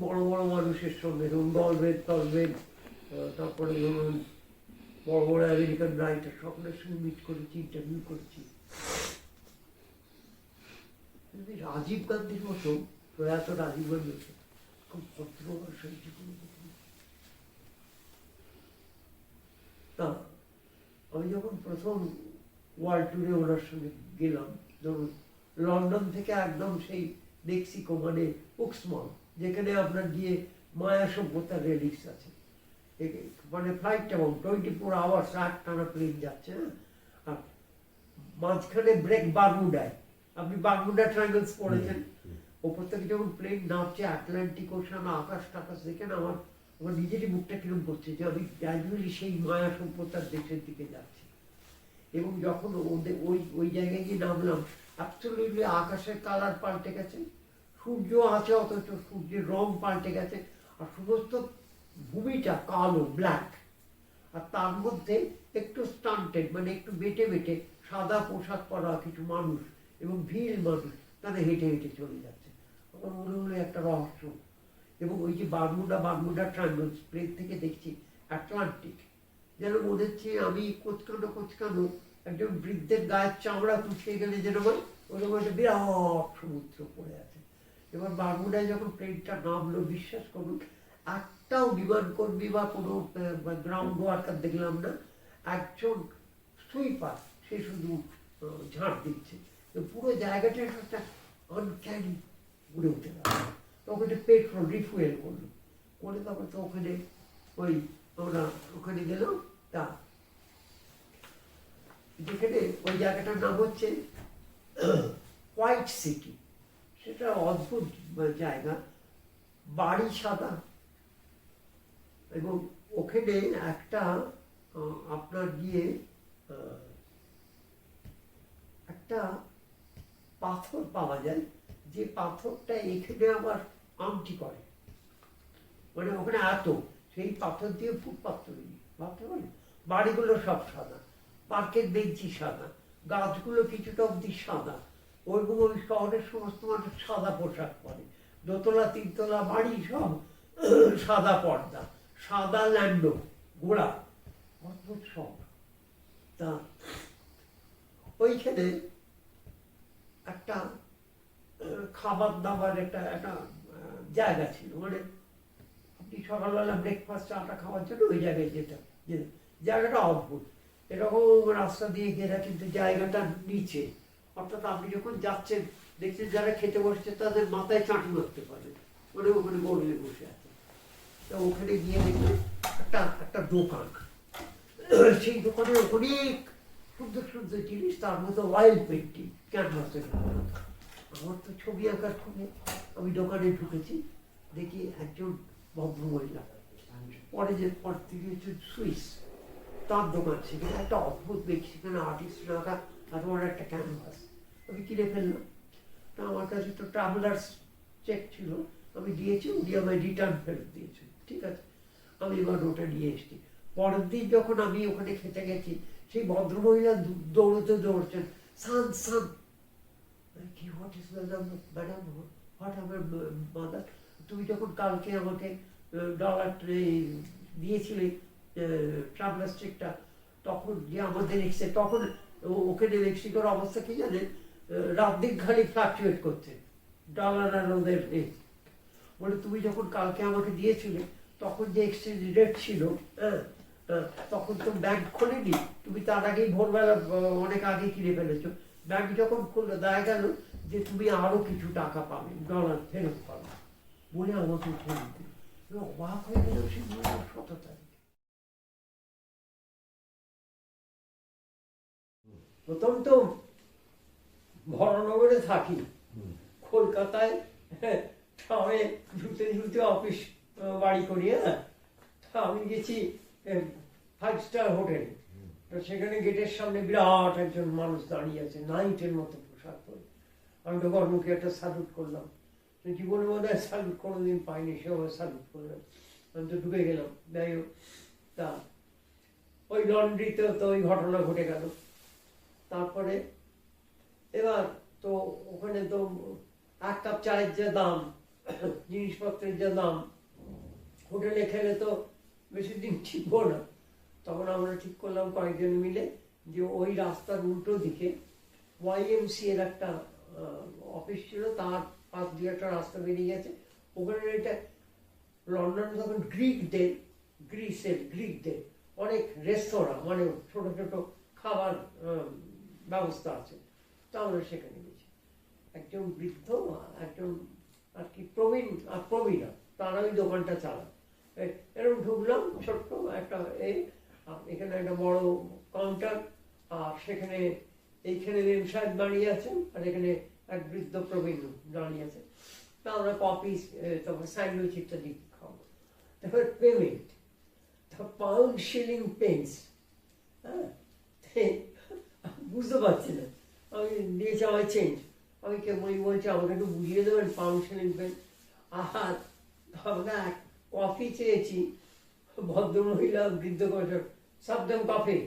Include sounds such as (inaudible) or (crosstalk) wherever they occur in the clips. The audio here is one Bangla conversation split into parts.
বড় বড় মানুষের সঙ্গে ধরুন গলবেদ টলবেদ আহ, তারপরে ধরুন বড় বড় আমেরিকান রাইটার সকলের সঙ্গে মিট করেছি ইন্টারভিউ করেছি। রাজীব গান্ধীর মতো প্রয়াত রাজীব গান্ধী খুব ভদ্র তা আমি যখন প্রথম ওয়ার্ল্ড ট্যুরে ওনার সঙ্গে গেলাম ধরুন লন্ডন থেকে একদম সেই মেক্সিকো মানে উক্সমল যেখানে আপনার গিয়ে মায়া সভ্যতার রেলিক্স আছে। মানে ফ্লাইট এবং টোয়েন্টি ফোর আওয়ার্স আট টানা প্লেন যাচ্ছে হ্যাঁ? আর মাঝখানে ব্রেক বারমুডায় আপনি বারমুডা ট্রায়াঙ্গলস পড়েছেন? ওপর থেকে যখন প্লেন নামছে আটলান্টিক ওশান আকাশ টাকাশ দেখে না আমার আমার নিজেরই মুখটা কিরম করছে যে আমি গ্র্যাজুয়ালি সেই মায়া সভ্যতার দেশের দিকে যাচ্ছি। এবং যখন ওদের ওই ওই জায়গায় গিয়ে নামলাম অ্যাবসলিউটলি আকাশের কালার পাল্টে গেছে। সূর্য আছে, অথচ সূর্যের রং পাল্টে গেছে, আর সমস্ত ভূমিটা কালো ব্ল্যাক আর তার মধ্যে একটু স্টান্টেড মানে একটু বেটে বেটে, সাদা পোশাক পরা কিছু মানুষ এবং ভিড় মানুষ তারা হেঁটে হেঁটে চলে যাচ্ছে। আমার মনে হলো একটা রহস্য। এবং ওই যে বারমুডা বারমুডা ট্রায়াঙ্গলস প্লেন থেকে দেখছি অ্যাটলান্টিক যেন মনে হচ্ছে আমি কোচকানো কোচকানো একজন বৃদ্ধের গায়ের চামড়া কুচিয়ে গেলে যেন হয় ওরকম একটা বিরাট সমুদ্র পড়ে আছে। এবার বারমুডায় যখন প্লেনটা নামলো, বিশ্বাস করুন, একটাও বিমান কর্মী বা কোনো গ্রাউন্ড ওয়ার্কার দেখলাম না, একজন সুইপার সে শুধু ঝাড় দিচ্ছে। পুরো জায়গাটা একটা আনক্যানি উড়ে উঠে গেল। তো ওখানে পেট্রোল রিফুয়েল করল। করে তারপর তো ওখানে ওই আমরা ওখানে গেলাম, তা যেখানে ওই জায়গাটার নাম হচ্ছে (clears throat) হোয়াইট সিটি সেটা অদ্ভুত জায়গা। বাড়ি সাদা। এবং ওখানে একটা আপনার গিয়ে একটা পাথর পাওয়া যায়। যে পাথরটা এখানে আবার আমটি করে। মানে ওখানে এত সেই পাথর দিয়ে ফুটপাথ তৈরি। ভাবতে পারেন বাড়িগুলো সব সাদা। পার্কের বেঞ্চি সাদা। গাছগুলো কিছুটা অবধি সাদা। ওইরকম ওই শহরের সমস্ত মানুষ সাদা পোশাক পরে। দোতলা, তিনতলা বাড়ি সব সাদা পর্দা, সাদা ল্যান্ডো, গোড়া। অদ্ভুত সব। তা ওইখানে একটা খাবার দাবার একটা একটা জায়গা ছিল। মানে আপনি সকালবেলা ব্রেকফাস্ট চাটা খাওয়ার জন্য ওই জায়গায় যেতাম। জায়গাটা অদ্ভুত। এরকম রাস্তা দিয়ে ঘেরা কিন্তু জায়গাটা নিচে। অর্থাৎ আপনি যখন যাচ্ছেন, দেখছেন যারা খেতে বসছে, তাদের মাথায় চাঁটি মারতে পারে। মানে ওখানে গড়লে বসে আছে। তো ওখানে গিয়ে দেখলাম একটা একটা দোকান। সেই দোকানে অনেক সুন্দর সুন্দর জিনিস, তার মধ্যে ওয়াইল্ড পেন্টিং ক্যানভাসের আমার তো ছবি আঁকার খুবই আমি দোকানে ঢুকেছি, দেখি একজন ভদ্র মহিলা পরে যে, পর থেকে হচ্ছে সুইস। তার দোকান সেখানে একটা অদ্ভুত দেখি সেখানে আর্টিস্ট আঁকা তারপর একটা ক্যানভাস আমি কিনে ফেললাম। তা আমার কাছে তো ট্রাভেলার্স চেক ছিল। আমি দিয়েছি উনি আমায় রিটার্ন ফেরত দিয়েছেন ঠিক আছে? আমি এবার ওটা নিয়ে এসেছি। পরের দিন যখন আমি ওখানে খেতে গেছি, সেই ভদ্রমহিলা দৌড়তে দৌড়ছেন। Son son. কি what is madam madam what আমার মাদার তুমি যখন কালকে আমাকে ডলার দিয়েছিলে ট্রাভেলার্স চেকটা তখন যে আমাদের এসছে তখন ওখানে মেক্সিকোর অবস্থা কি জানেন? রাত দিন খালি ফ্লাকচুয়েট ডলার আর ওদের রেট বলে তুমি যখন কালকে আমাকে দিয়েছিলে তখন যে এক্সচেঞ্জ রেট ছিল হ্যাঁ হ্যাঁ, তখন তো ব্যাংক খোলেনি। তুমি তার আগেই ভোরবেলা অনেক আগে কিনে ফেলেছো। ব্যাংক যখন খুললো দেখা গেল যে তুমি আরও কিছু টাকা পাবে ডলার ফেরত পাবে। বলে আমাকে ফোন অবাক হয়ে গেল সে প্রথম তো ভরনগরে থাকি। কলকাতায় আমি ঝুলতে ঝুলতে অফিস বাড়ি করি হ্যাঁ। আমি গেছি ফাইভ স্টার হোটেলে তো সেখানে গেটের সামনে বিরাট একজন মানুষ দাঁড়িয়ে আছে নাইটের মতো পোশাক পরে। আমি তো গর্মকে একটা স্যালুট করলাম। জীবনে বোধ হয় স্যালুট কোনোদিন পাইনি সেভাবে স্যালুট করলাম। আমি তো ঢুকে গেলাম যাই হোক তা ওই লন্ড্রিতেও তো ওই ঘটনা ঘটে গেল। তারপরে এবার তো ওখানে তো এক কাপ চায়ের যে দাম, জিনিসপত্রের যা দাম, হোটেলে খেলে তো বেশি দিন ঠিকবো না। তখন আমরা ঠিক করলাম কয়েকজন মিলে যে ওই রাস্তার উল্টো দিকে ওয়াইএমসি এর একটা অফিস ছিল, তার পাশ দিয়ে একটা রাস্তা বেরিয়ে গেছে। ওখানে এটা লন্ডন তখন গ্রিকদের গ্রিসের গ্রিকদের অনেক রেস্তোরাঁ মানে ছোট ছোট খাবার ব্যবস্থা আছে। তা আমরা সেখানে গেছি। একজন বৃদ্ধ একজন আর কি প্রবীণ, আর প্রবীণা, তারা ওই দোকানটা চালায়। এ- এরকম ঢুকলাম, ছোট্ট একটা এ এখানে একটা বড় কাউন্টার আর সেখানে এইখানে মেম সাহেব দাঁড়িয়ে আছেন, আর এখানে এক বৃদ্ধ প্রবীণ দাঁড়িয়ে আছে। তা আমরা কপি তারপর স্যান্ডউইচ ইত্যাদি খাব। তারপর পেমেন্ট তারপর পাউন্ড শিলিং পেন্স হ্যাঁ? বুঝতে পারছি না। আমি দিয়েছি আমার চেঞ্জ আমি কে বলি বলছি আমাকে একটু বুঝিয়ে দেবেন পাউন্ড পেন আর আমরা কফি চেয়েছি ভদ্রমহিলা বৃদ্ধ করেছে সাবধান coffee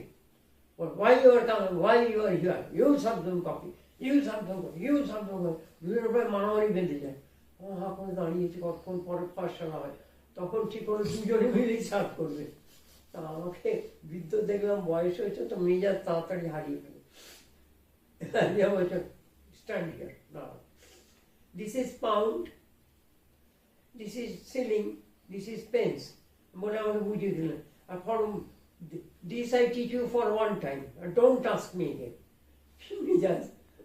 you are here, you have some coffee, you have some coffee, you have some coffee, বিভিন্ন প্রায় মারামারি বেঁধে যায়। আমার হা করে দাঁড়িয়েছে কতক্ষণ পরে পাঠশালা হয় তখন ঠিক করে দুজনে মিলেই সার্ভ করবে। তা আমাকে বৃদ্ধ দেখলাম বয়স হয়েছে তো মেজাজ তাড়াতাড়ি হারিয়ে হারিয়ে বলছে স্ট্যান্ড হিয়ার না this is pound this is shilling this is pence বলে আমাকে বুঝিয়ে দিলেন আর from this I teach you for one time don't ask me again মেজাজ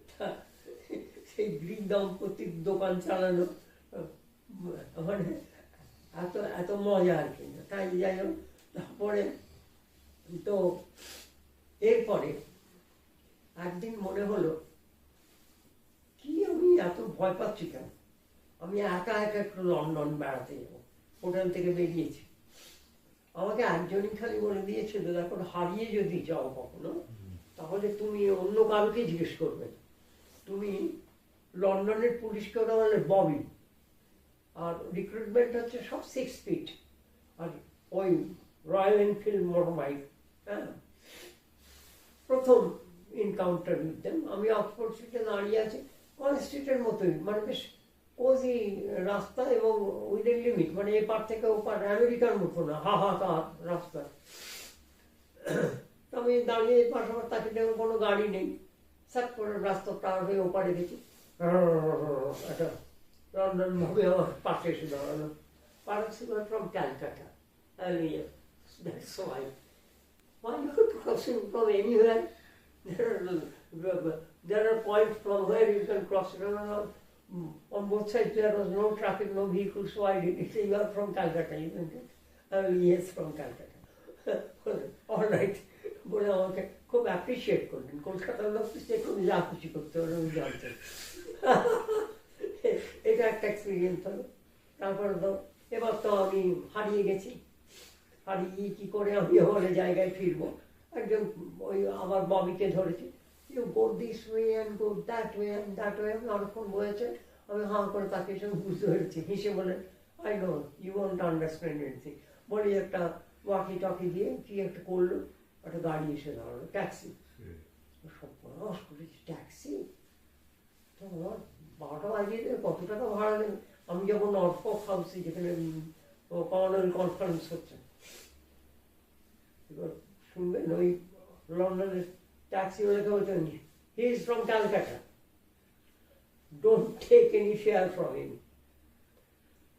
তা সেই গ্রিক দম্পতির দোকান চালানো। (laughs) মানে এত এত মজা আর কি। তাই যাই হোক, তারপরে তো এরপরে একদিন মনে হলো, কি আমি এত ভয় পাচ্ছি কেন? আমি একা একা একটু লন্ডন বেড়াতে যাব, হোটেল থেকে বেরিয়েছি। আমাকে একজনই খালি বলে দিয়েছিল দেখো হারিয়ে যদি যাও কখনো, তাহলে তুমি অন্য কাউকে জিজ্ঞেস করবে তুমি লন্ডনের পুলিশকে ওরা বলে ববি। আর রিক্রুটমেন্ট হচ্ছে সব সিক্স ফিট আর ওই রয়্যাল এনফিল্ড মোটর বাইক হ্যাঁ? প্রথম এনকাউন্টার উইথ দেম আমি অক্সফোর্ড স্ট্রিটে দাঁড়িয়ে আছি। কল স্ট্রিটের মতোই। মানে বেশ কোজি রাস্তা এবং উইদিন লিমিট মানে এপার থেকে ওপার আমেরিকার মতো না। হাহাকার রাস্তা। তো আমি দাঁড়িয়ে পাশাপাশি তাকে দেখো কোনো গাড়ি নেই। সাত করে রাস্তা পার হয়ে ওপারে গেছি। একটা লন্ডন ভাবে আমার পাশে এসে দাঁড়াল। পারক্স from Calcutta. That's why. Why? You crossing from anywhere? There are, there are points from where you can cross. No, no, no. Mm, On both sides there was no traffic, no vehicles, so I did say you are from Calcutta, isn't it? Uh, yes, from Calcutta. (laughs) All right. বলে আমাকে খুব অ্যাপ্রিসিয়েট করলেন কলকাতার লোক তো সে খুব যা খুশি করতে পারে আমি জানতেন এটা একটা এক্সপিরিয়েন্স হলো তারপরে তো এবার তো আমি হারিয়ে গেছি হারিয়ে কি করে আমি আমার জায়গায় ফিরবো একজন ওই আমার ববিকে ধরেছে। You go this way and go that way and that way আমি অনেকক্ষণ বলেছে আমি হাঁ করে তাকে সব বুঝতে পেরেছি হেসে বলেন I know you want understand anything বলি একটা ওয়াকি টকি দিয়ে কি একটা করল একটা গাড়ি এসে দাঁড়াল ট্যাক্সি। সব পরামর্শ করেছি ট্যাক্সি? তো আমার বারোটা বাজিয়ে দেবে কত টাকা ভাড়া নেবে আমি যখন নর্ফক হাউসে যেখানে কমান্ডারি কনফারেন্স হচ্ছে। এবার ওই লন্ডনের ট্যাক্সি ওদেরকে বলছেন he is from Calcutta don't take any share from him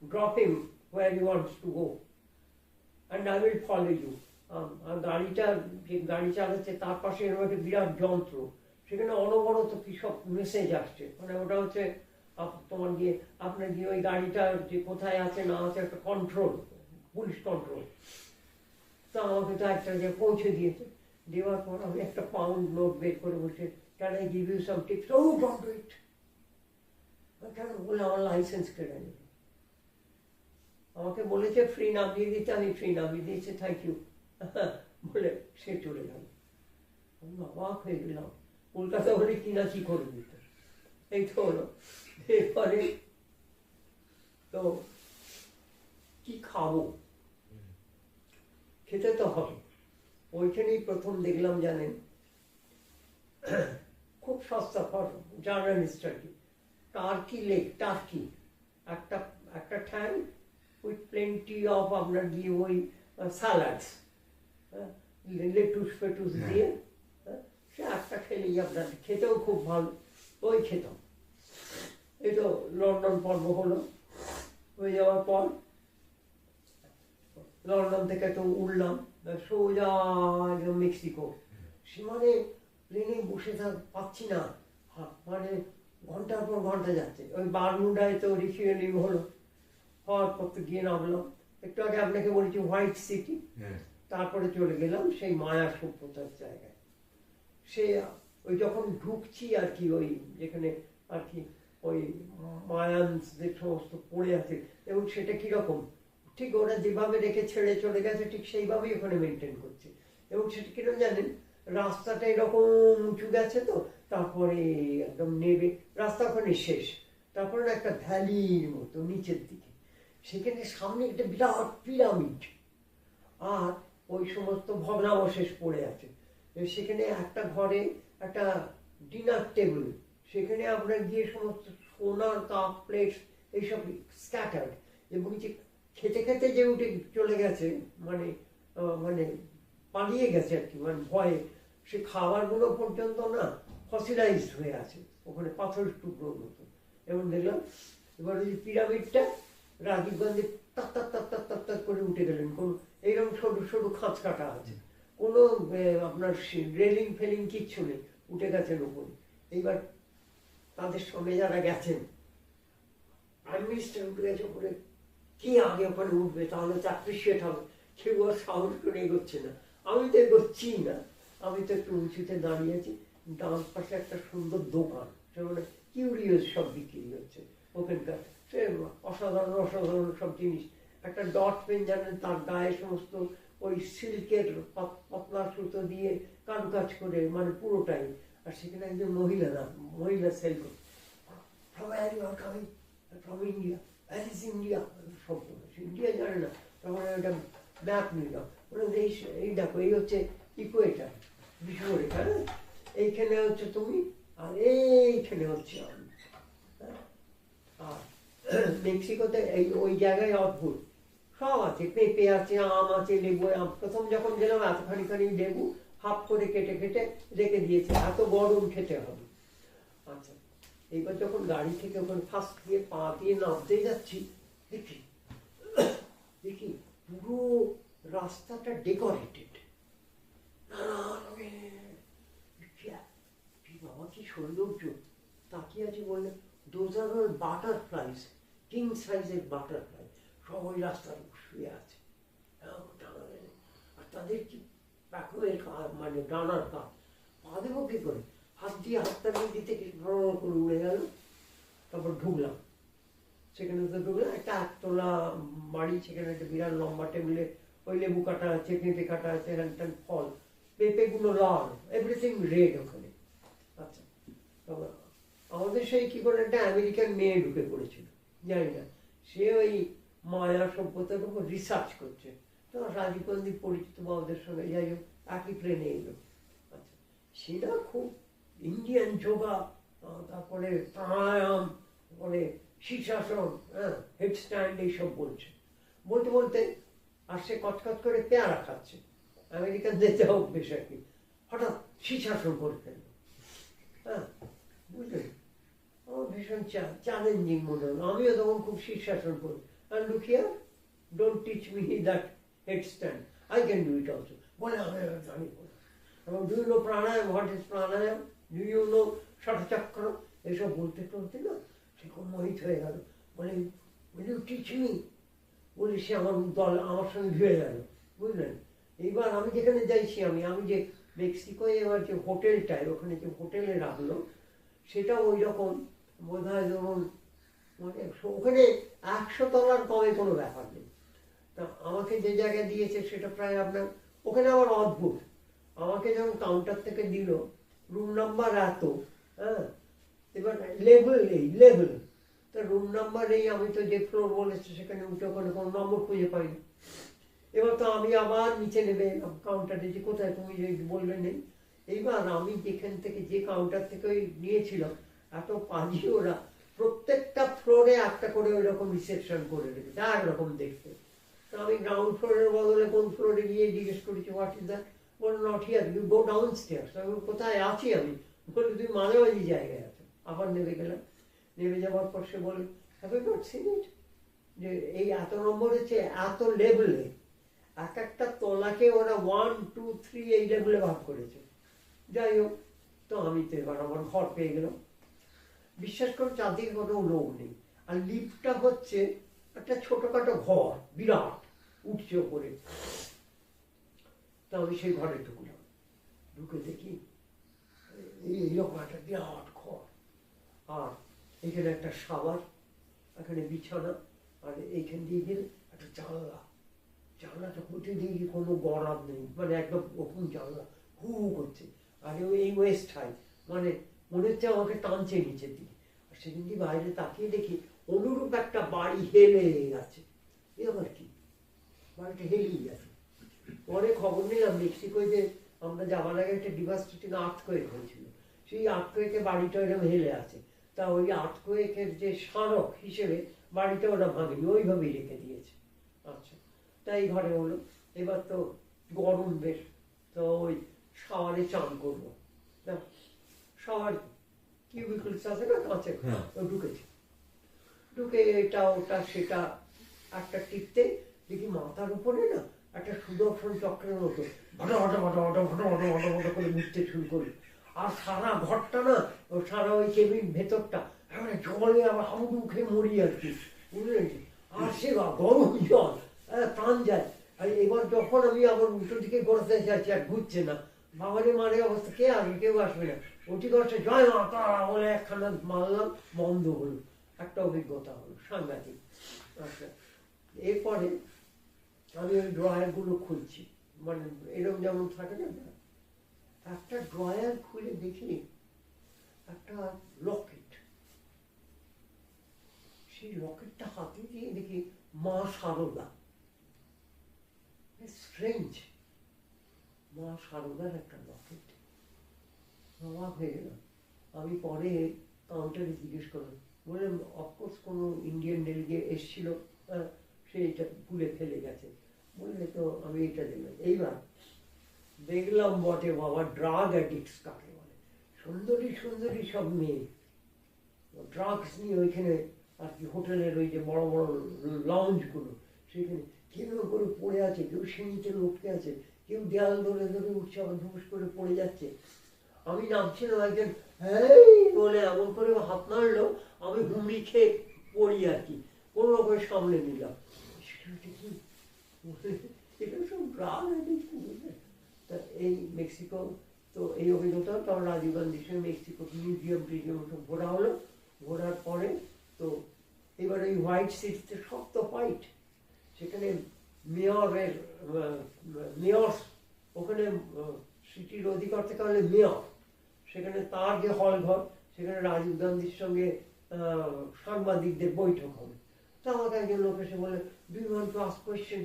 drop him where you wants to go and I will follow you গাড়িটা যে গাড়ি চালাচ্ছে, তার পাশে এরকম একটা বিরাট যন্ত্র। সেখানে অনবরত কি সব মেসেজ আসছে। মানে ওটা হচ্ছে তোমার গিয়ে, আপনার গিয়ে ওই গাড়িটা যে কোথায় আছে, না আছে, একটা কন্ট্রোল পুলিশ কন্ট্রোল তা আমাকে তো একটা যে পৌঁছে দিয়েছে দেওয়ার পর আমি একটা পাউন্ড নোট বের করে বসে can I give you some tips oh don't do it কেন বলে আমার লাইসেন্স কেটে নেবে আমাকে বলেছে ফ্রি নামিয়ে দিতে আমি ফ্রি নামিয়ে দিয়েছি থ্যাংক ইউ বলে সে চলে গেল আমি অবাক হয়ে গেলাম কলকাতা বলে কিনা কি করে দিত এই তো হলো এরপরে তো কি খাব খেতে তো হবে ওইখানেই প্রথম দেখলাম জানেন খুব সস্তা ফর জার্নালিস্ট আর কি। Turkey lake turkey. একটা একটা ঠ্যাং উইথ প্লেন্টি অফ আপনার গিয়ে ওই স্যালাডস লেটুস ফেটুস। দিয়ে হ্যাঁ, সে একটা খেলেই আপনার খেতেও খুব ভালো ওই খেতাম। এই তো লন্ডন পর্ব হলো হয়ে যাওয়ার পর লন্ডন থেকে তো উঠলাম সোজা একদম মেক্সিকো। সে মানে প্লেনে বসে থাক পাচ্ছি না। মানে ঘণ্টার পর ঘণ্টা যাচ্ছে। ওই বারমুন্ডায় তো রিফিউলিং হলো। হওয়ার পর তো গিয়ে নামলাম। একটু আগে আপনাকে বলেছি হোয়াইট সিটি। হ্যাঁ। তারপরে চলে গেলাম সেই মায়া সভ্যতার জায়গায়। সে ওই যখন ঢুকছি আর কি ওই যেখানে আর কি ওই মায়ানসদের সমস্ত পড়ে আছে এবং সেটা কীরকম? ঠিক ওরা যেভাবে রেখে ছেড়ে চলে গেছে, ঠিক সেইভাবেই ওখানে মেনটেন করছে। এবং সেটা কীরকম জানেন, রাস্তাটা এরকম উঁচু গেছে তো, তারপরে একদম নেবে, রাস্তা ওখানে শেষ। তারপরে একটা ভ্যালির মতো নিচের দিকে। সেখানে সামনে একটা বিরাট পিরামিড। আর ওই সমস্ত ভগ্নাবশেষ পড়ে আছে। সেখানে একটা ঘরে একটা ডিনার টেবিল সেখানে আপনার গিয়ে সমস্ত সোনার কাপ প্লেট এইসব স্ক্যাটার্ড এবং যে খেতে খেতে যে উঠে চলে গেছে মানে মানে পালিয়ে গেছে আর কি মানে ভয়ে। সে খাবারগুলো পর্যন্ত না ফসিলাইজড হয়ে আছে, ওখানে পাথরের টুকরোর মতো। এবং দেখলাম, এবার ওই পিরামিডটা রাজীব গান্ধী তাক তাক তাক তাক তাক করে উঠে গেলেন। কোন, এইরকম সরু সরু খাঁচ কাটা আছে। কোনো আপনার রেলিং ফেলিং কিচ্ছু নেই, উঠে গেছেন উপরে এইবার তাদের সঙ্গে যারা গেছেন প্রাইম মিনিস্টার উঠে গেছে উপরে কি আগে ওখানে উঠবে? তাহলে তো অ্যাপ্রিসিয়েট হবে। আর সাহস করে এগোচ্ছে না। আমি তো এগোচ্ছি না। আমি তো একটু উঁচুতে দাঁড়িয়ে আছি। ডান পাশে একটা সুন্দর দোকান। সে মানে কিউরিয়াস সব বিক্রি হচ্ছে ওখানকার। সে অসাধারণ অসাধারণ সব জিনিস। একটা ডট পেন জানেন তার গায়ে সমস্ত ওই সিল্কের পাতলা সুতো দিয়ে কারুকাজ করে মানে পুরোটাই। আর সেখানে একজন মহিলা না মহিলা সেল করে from where সব ইন্ডিয়া জানে না তখন এই এই এই হচ্ছে ইকুয়েটার বিষুবরেখা হ্যাঁ? এইখানে হচ্ছে তুমি আর এইখানে হচ্ছে আমি? আর মেক্সিকোতে এই ওই জায়গায় অদ্ভুত সব আছে পেঁপে আছে আম আছে লেবু আম প্রথম যখন গেলাম এতখানি খানি লেবু হাফ করে কেটে কেটে রেখে দিয়েছে এত গরম খেতে হবে এবার যখন গাড়ি থেকে ওখানে ফার্স্ট দিয়ে পা দিয়ে নামতে যাচ্ছি, দেখি দেখি পুরো রাস্তাটা ডেকোরেটেড বাবা, কি সৌন্দর্য। তাকিয়ে আছে বললে দোজ আর বাটারফ্লাইস কিং সাইজের বাটারফ্লাই সব ওই রাস্তার শুয়ে আছে। আর তাদের কি প্যাকুয়ের মানে ডানার কাজ পা দেবো কি করে? হাত দিয়ে হাতটা দিয়ে দিতে ভ্রমণ করে উড়ে গেল। তারপর ঢুকলাম। সেখানে তো ঢুকলাম, একটা একতলা বাড়ি, সেখানে একটা বিরাট লম্বা টেবিলে ওই লেবু কাটা আছে পেঁপে কাটা আছে হ্যান ফল, পেঁপেগুলো লাল এভরিথিং রেড ওখানে। আচ্ছা তারপর আমাদের সেই কী করে একটা আমেরিকান মেয়ে ঢুকে পড়েছিল, জানি না। সে ওই মায়া সভ্যতার উপর রিসার্চ করছে। তো রাজীব গান্ধী পরিচিত বাবুদের সঙ্গে, যাই হোক, একই প্লেনে এলো। আচ্ছা সেটা খুব ইন্ডিয়ান যোগা তারপরে প্রাণায়াম তারপরে শীর্ষাসন হ্যাঁ হেডস্ট্যান্ড এইসব বলছে। বলতে বলতে আর সে কচকচ করে পেয়ারা খাচ্ছে। আমেরিকান যেতে অভ্যেস আর কি হঠাৎ শীর্ষাসন করে ফেলল। হ্যাঁ বুঝলেন আমার ভীষণ চ্যালেঞ্জিং মনে হলো। আমিও তখন খুব শীর্ষাসন করি। আর look here don't teach me that head stand I can do it also বলে আমি জানি বলে। এবং do pranayama what is pranayama you shatchakra এসব বলতে টলতে না, সে মোহিত হয়ে গেল। বলে উইল ইউ টিচ মি বলে, সে আমার দল, আমার সঙ্গে ভিড়ে গেল বুঝলেন? এইবার আমি যেখানে যাইছি, আমি আমি যে মেক্সিকোয় এবার যে হোটেলটায়, ওখানে যে হোটেলে রাখল, সেটা ওই রকম বোধ হয় ধরুন মানে ওখানে একশো তলার কমে কোনো ব্যাপার নেই। তা আমাকে যে জায়গায় দিয়েছে, সেটা প্রায় আপনার, ওখানে আবার অদ্ভুত। আমাকে যখন কাউন্টার থেকে দিল রুম নাম্বার এত হ্যাঁ এবার লেভেল এই লেভেল তা রুম নাম্বার এই আমি তো যে ফ্লোর বলেছি সেখানে উঠে ওখানে কোনো নম্বর খুঁজে পাইনি এবার তো আমি আবার নিচে নেবে এলাম কাউন্টারে যে কোথায় তুমি বললে নেই এইবার আমি যেখান থেকে যে কাউন্টার থেকে ওই নিয়েছিলাম এত পাজি ওরা প্রত্যেকটা ফ্লোরে একটা করে ওই রকম রিসেপশন করে রেখেছে একরকম দেখতে তো আমি গ্রাউন্ড ফ্লোরের বদলে কোন ফ্লোরে গিয়ে জিজ্ঞেস করেছি হোয়াট ইজ দ্যাট বলে not here you go downstairs আমি কোথায় আছি আমি? বলে তুমি মাঝামাঝি জায়গায় আছো আবার নেমে গেলাম। নেমে যাওয়ার পর সে বলে have you not seen it যে এই এত নম্বরের চেয়ে এত লেভেলে এক একটা তলাকে ওরা ওয়ান টু থ্রি এই লেভেলে ভাগ করেছে। যাই হোক, তো আমি তো এবার আমার ঘর পেয়ে গেলাম। বিশ্বাস করে চারদিকে কোনো লোক নেই। আর লিফটটা হচ্ছে একটা ছোটোখাটো ঘর, বিরাট, উঠছে ওপরে। তো আমি সেই ঘরে ঢুকলাম ঢুকে দেখি, এই এইরকম একটা বিরাট ঘর। আর এখানে একটা সাবার এখানে বিছানা, আর এইখান দিয়ে গেলে একটা জানলা। জানলাটা খুঁটে দিয়ে কোনো গরম নেই মানে একদম ওপেন জানলা। হু করছে। আর এই ওয়েস্ট হাই মানে মনে হচ্ছে আমাকে টানছে নিচের দিকে। আর সেদিন দিয়ে বাইরে তাকিয়ে দেখি অনুরূপ একটা বাড়ি হেলে আছে এ আবার কি? বাড়িটা হেলেই গেছে। পরে খবর নিলাম মেক্সিকোয় যে আমরা যাওয়ার আগে একটা ডিভাস্টেটিং আর্থকোয়েক হয়েছিল। সেই আর্থকোয়েকে বাড়িটা এরকম হেলে আছে। তা ওই আর্থকোয়েকের যে স্মারক হিসেবে বাড়িটা ওরা ভাঙেনি ওইভাবেই রেখে দিয়েছে। আচ্ছা তাই ঘরে হলো। এবার তো গরম বেশ তো ওই শাওয়ারে চান করব। না শাওয়ার কিউবিকলস আছে না কাঁচের হ্যাঁ। ও ঢুকেছে। ঢুকে এটা ওটা সেটা একটা টিপতে দেখি মাথার উপরে না একটা সুদর্শন চক্রের মতো। করে ঘুরতে শুরু করি। আর সারা ঘরটা না সারা ওই কেবিন ভেতরটা জলে আবার হামুডু খেয়ে মরি আর কি বুঝলেন? আর সে গরম জল প্রাণ যায়। আর এবার যখন আমি আবার উল্টো দিকে গড়তে যাচ্ছি আর ঘুরছে না, বাবারে মারে অবস্থা, কে আসবে, কেউ আসবে না। ওটি করছে, জয় মাতা বলে একখানা মারলাম, বন্ধ হলো। একটা অভিজ্ঞতা হলো, সাংঘাতিক। আচ্ছা এরপরে আমি ওই ড্রয়ারগুলো খুলছি। মানে এরকম যেমন থাকে না, একটা ড্রয়ার খুলে দেখি একটা লকেট সেই লকেটটা হাতে দিয়ে দেখি মা সারদা। স্ট্রেঞ্জ মা সারদার একটা লকেট অবাক হয়ে গেলাম আমি পরে কাউন্টারে জিজ্ঞেস করলাম, বললাম অফকোর্স কোনো ইন্ডিয়ান ডেলিগেট এসছিল সে এটা ভুলে ফেলে গেছে। বললে তো আমি এটা দিলাম এইবার দেখলাম বটে বাবা ড্রাগ অ্যাডিক্টস কাকে বলে? সুন্দরী সুন্দরী সব মেয়ে। ড্রাগস নিয়ে ওইখানে আর কি হোটেলের ওই যে বড় বড় লাউঞ্জগুলো সেখানে কেউ করে পড়ে আছে, কেউ সিঁড়িতে লটকে আছে, কেউ দেয়াল ধরে ধরে উঠছে, আবার ধুস করে পড়ে যাচ্ছে। আমি নামছিলাম একজন হ্যাঁ বলে এমন করে হাত নাড়লো, আমি হুমড়ি খেয়ে পড়ি আর কি। কোনো রকমের সামনে নিলাম। এটা সব ড্রাগ তা এই মেক্সিকো তো এই অভিজ্ঞতা তখন রাজীব গান্ধীর সঙ্গে মেক্সিকো মিউজিয়াম টিউজিয়াম সব ঘোরা হলো ঘোরার পরে তো এবার এই হোয়াইট সিটিতে সব তো হোয়াইট সেখানে মেয়রের মেয়র, ওখানে সিটির অধিকার থেকে হলে মেয়র, সেখানে তার যে হল ঘর, সেখানে রাজীব গান্ধীর সঙ্গে সাংবাদিকদের বৈঠক হবে। তা আমাকে একজন লোক এসে বলে কোয়েশ্চেন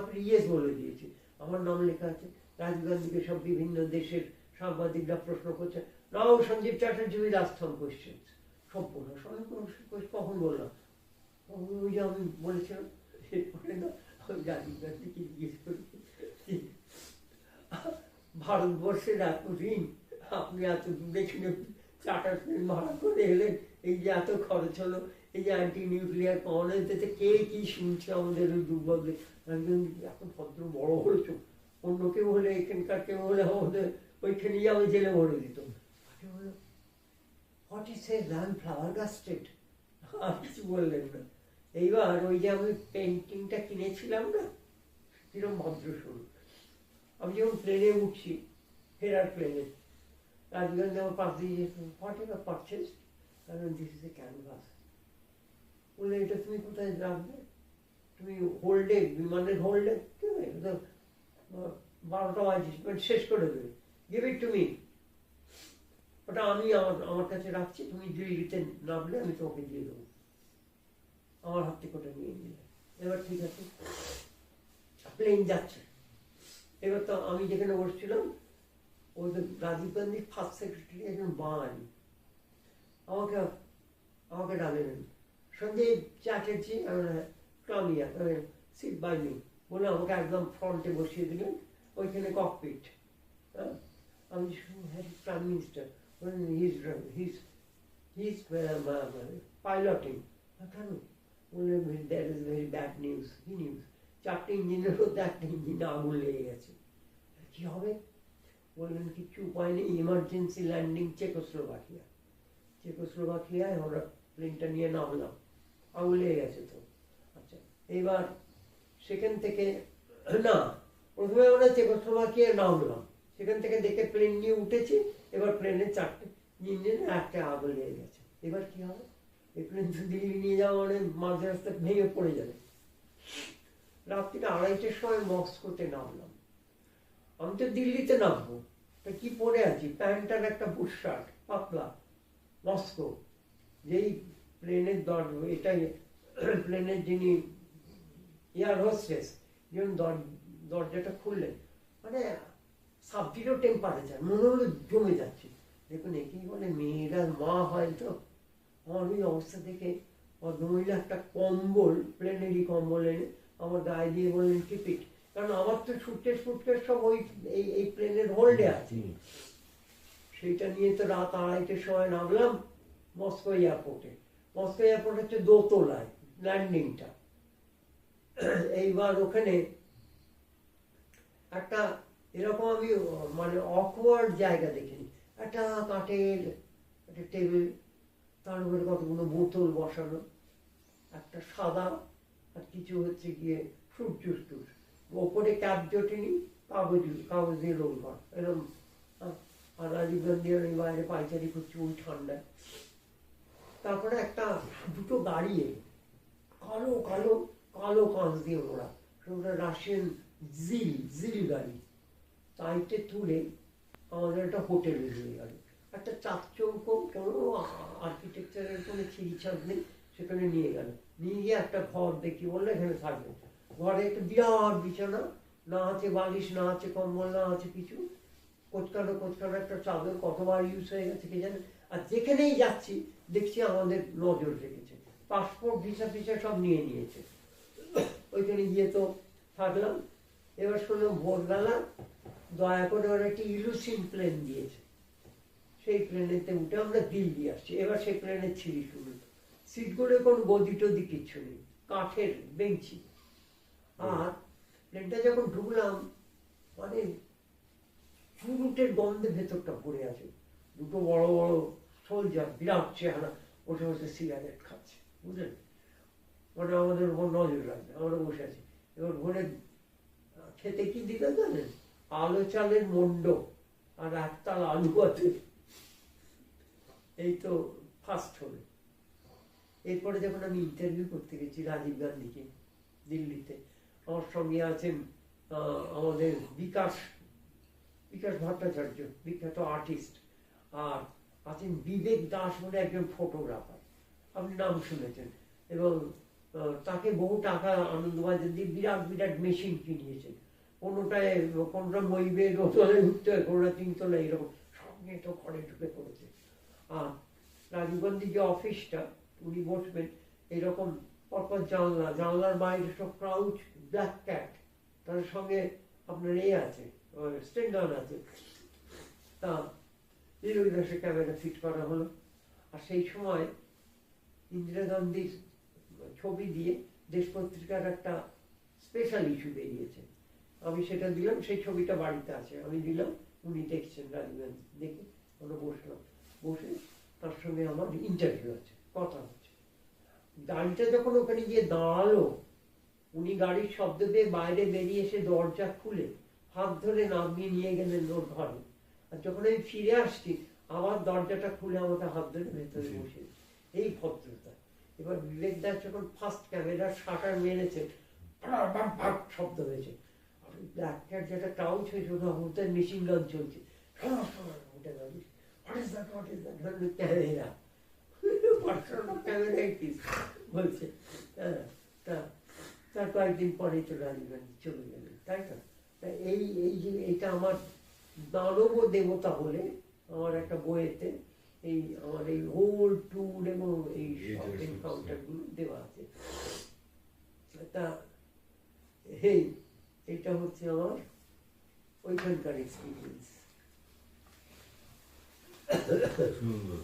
আপনি ইয়েস বলে দিয়েছি। আমার নাম লেখা আছে, রাজীব গান্ধীকে সব বিভিন্ন দেশের সাংবাদিকরা প্রশ্ন করছে। সঞ্জীব চ্যাটার্জি কোয়েশ্চেন বললাম সবাই কোনো কখন বললাম? ওই যে আমি বলেছিলাম, এরপরে না রাজীব জিজ্ঞেস করি ভারতবর্ষের এত ঋণ আপনি এত দূরে চার্টার প্লেন ভাড়া করে এলেন, এই যে এত খরচ হলো এই যে অ্যান্টি নিউক্লিয়ার এতে কে কি শুনছে আমাদের ওই দুর্ভাগ্যে? একজন এখন ভদ্র বড় হয়েছো। অন্য কেউ হলে, এখানকার কেউ হলে আমাদের ওইখানেই আমি জেলে ভরে দিত। What is a land flower gusted আর কিছু বললেন না। এইবার ওই যে আমি পেন্টিংটা কিনেছিলাম না, কিরম ভদ্র শুরু আমি যখন প্লেনে উঠছি, ফেরার প্লেনে রাজগঞ্জ আমার পাশ দিয়ে whatever purchase this is a canvas বললে এটা তুমি কোথায় রাখবে তুমি হোল্ডে, বিমানের হোল্ডে? এটা বারোটা বাজিস শেষ করে দেবে। গিভ ইট টু মি ওটা আমি আমার আমার কাছে রাখছি, তুমি দিল্লিতে নামলে আমি তোমাকে দিয়ে দেবো। আমার হাত থেকে ওটা নিয়ে নিলে। এবার ঠিক আছে প্লেন যাচ্ছে। এবার তো আমি যেখানে বসছিলাম ওই তো রাজীব গান্ধীর ফার্স্ট সেক্রেটারি একজন বাঙালি। আমাকে আমাকে ডাকলেন সন্দীপ চ্যাটার্জি কামিয়া সিট বাই মি বলে আমাকে একদম ফ্রন্টে বসিয়ে দিলেন ওইখানে ককপিট হ্যাঁ আমি prime minister his his his piloting কেন বললেন that is very bad news কি নিউজ চারটে ইঞ্জিনের মধ্যে একটা ইঞ্জিনে আগুন লেগে গেছে কি হবে বললেন কিচ্ছু উপায় নেই ইমার্জেন্সি ল্যান্ডিং চেকোস্লোভাকিয়া চেকোস্লোভাকিয়ায় আমরা প্লেনটা নিয়ে নামলাম লেগে গেছে তো। আচ্ছা এইবার সেখান থেকে, না, প্রথমে আমরা চেকোস্লোভাকিয়ায় নামলাম। সেখান থেকে দেখে প্লেন নিয়ে উঠেছি, এবার প্লেনের চারটে ইঞ্জিনে একটা আগুন লেগে গেছে। এবার কি হবে? এই প্লেন তো দিল্লি নিয়ে যাওয়া মানে মাঝে রাস্তা ভেঙে পড়ে যাবে। রাত্রিটা আড়াইটের সময় মস্কোতে নামলাম। আমি তো দিল্লিতে নামবো। তা কি পরে আছি? প্যান্ট আর একটা বুট শার্ট, পাতলা, মস্কো। যেই প্লেনের দর এটাই প্লেনের যিনি এয়ার হোস্টেস যেমন দরজাটা খুললেন মানে সাবজিরো টেম্পারেচার মনে হলো জমে যাচ্ছে। দেখুন একেই বলে মেয়েরা মা হয় তো। আমার ওই অবস্থা দেখে ভদ্রমহিলা একটা কম্বল প্লেনেরই কম্বল এনে আমার গায়ে দিয়ে বললেন টিপিট কারণ আমার তো সুটকেস ফুটকেস সব ওই এই এই প্লেনের হোল্ডে আছে। সেইটা নিয়ে তো রাত আড়াইটের সময় নামলাম মস্কো এয়ারপোর্টে। মস্কো এয়ারপোর্ট হচ্ছে দোতলায় ল্যান্ডিংটা এইবার ওখানে একটা এরকম আমি মানে অকওয়ার্ড জায়গা দেখিনি। একটা কাঠের একটা টেবিল তার উপরে কতগুলো বোতল বসানো, একটা সাদা, আর কিছু হচ্ছে গিয়ে জুস টুস ওপরে ক্যাপ জটিনি, কাগজ, কাগজে রোল করা এরকম আর রাজীব গান্ধী বাইরে পাইচারি করছে ওই ঠান্ডায়। তারপরে একটা দুটো গাড়ি এলো। কালো কালো কালো কাঁচ দিয়ে ওরা সেগুলো রাশিয়ান জিল জিল গাড়ি। তাইতে তুলে আমাদের একটা হোটেলে নিয়ে গেল। একটা চাকচৌক, কোনো আর্কিটেকচারের কোনো ছিঁড়িছাড় নেই, সেখানে নিয়ে গেল। নিয়ে গিয়ে একটা ঘর দেখি, বললে এখানে থাকবে। ঘরে একটা বিরাট বিছানা, না আছে বালিশ, না আছে কম্বল, না আছে কিছু। কোচকানো কোচকানো একটা চাদর, কতবার ইউজ হয়ে গেছে কে জানে। আর যেখানেই যাচ্ছি, দেখছি আমাদের নজর রেখেছে। পাসপোর্ট ভিসা ফিসা সব নিয়ে নিয়েছে। ওইখানে গিয়ে তো থাকলাম। এবার শুনলাম ভোরবেলা দয়া করে ওরা একটি ইলুসিন প্লেন দিয়েছে। সেই প্লেনেতে উঠে আমরা দিল্লি আসছি। এবার সেই প্লেনের ছিঁড়ি শুরু। সিটগুলো কোনো গদি টদি কিচ্ছু নেই। কাঠের বেঞ্চি। আর প্লেনটা যখন ঢুকলাম মানে চুরুটের গন্ধে ভেতরটা পড়ে আছে। দুটো বড় বড় সোলজার বিরাট চেহারা বসে বসে সিগারেট খাচ্ছে, বুঝলেন? মানে আমাদের উপর নজর রাখবে, আমরা বসে আছি। এবার ঘুরে খেতে কি দিলে জানেন? আলো চালের মন্ড আর একতাল আলু আছে। এই তো ফার্স্ট হলো। এরপরে যখন আমি ইন্টারভিউ করতে গেছি রাজীব গান্ধীকে দিল্লিতে, আমার সঙ্গে আছেন আমাদের বিকাশ বিকাশ ভট্টাচার্য, বিখ্যাত আর্টিস্ট আর আছেন বিবেক দাস বলে একজন ফটোগ্রাফার আপনি নাম শুনেছেন। এবং তাকে বহু টাকা আনন্দবাজার দিয়ে বিরাট বিরাট মেশিন কিনিয়েছেন। কোনোটায়, কোনোটা মইবে দোতলায় উঠতে হয় কোনোটা তিনতলায়, এরকম। সব নিয়ে তো ঘরে ঢুকে পড়েছে। আর রাজীব গান্ধী যে অফিসটা উনি বসবেন, এরকম পরপর জানলা, জানলার বাইরে সব ক্রাউচ ব্ল্যাক ক্যাট তার সঙ্গে আপনার এ আছে স্টেন্ডার আছে। তা নিরবিদাসে ক্যামেরা ফিট করা হলো। আর সেই সময় ইন্দিরা গান্ধীর ছবি দিয়ে দেশ পত্রিকার একটা স্পেশাল ইস্যু বেরিয়েছে। আমি সেটা দিলাম, সেই ছবিটা বাড়িতে আছে। আমি দিলাম, উনি দেখছেন রাজীব গান্ধী দেখে আমরা বসলাম বসে তার সঙ্গে আমার ইন্টারভিউ আছে, কথা হচ্ছে। গাড়িটা যখন ওখানে গিয়ে দাঁড়াল, উনি গাড়ির শব্দ পেয়ে বাইরে বেরিয়ে এসে দরজা খুলে হাত ধরে নামিয়ে নিয়ে গেলেন ওর ঘরে। আর যখন আমি ফিরে আসছি আবার দরজাটা খুলে আমাকে হাত ধরে ভেতরে বসে এই ভদ্রতা। এবার বিবেক দাস যখন ফার্স্ট ক্যামেরার শাটার মেরেছে শব্দ হয়েছে। ব্ল্যাক ক্যাট যেটা টাউচ হয়েছে ওটা হতে মেশিন গান চলছে। ক্যামেরা ক্যামেরা বলছে। তা তার কয়েকদিন পরে চলে আসবেন চলে গেলেন। তাই তো? তা এই এই যে এটা আমার দানব দেবতা বলে আমার একটা বইয়েতে এই আমার এই হোল টুর এবং এই যে এনকাউন্টারগুলো দেওয়া আছে। তা হেই এটা হচ্ছে আমার ওইখানকার এক্সপিরিয়েন্স সুন্দর।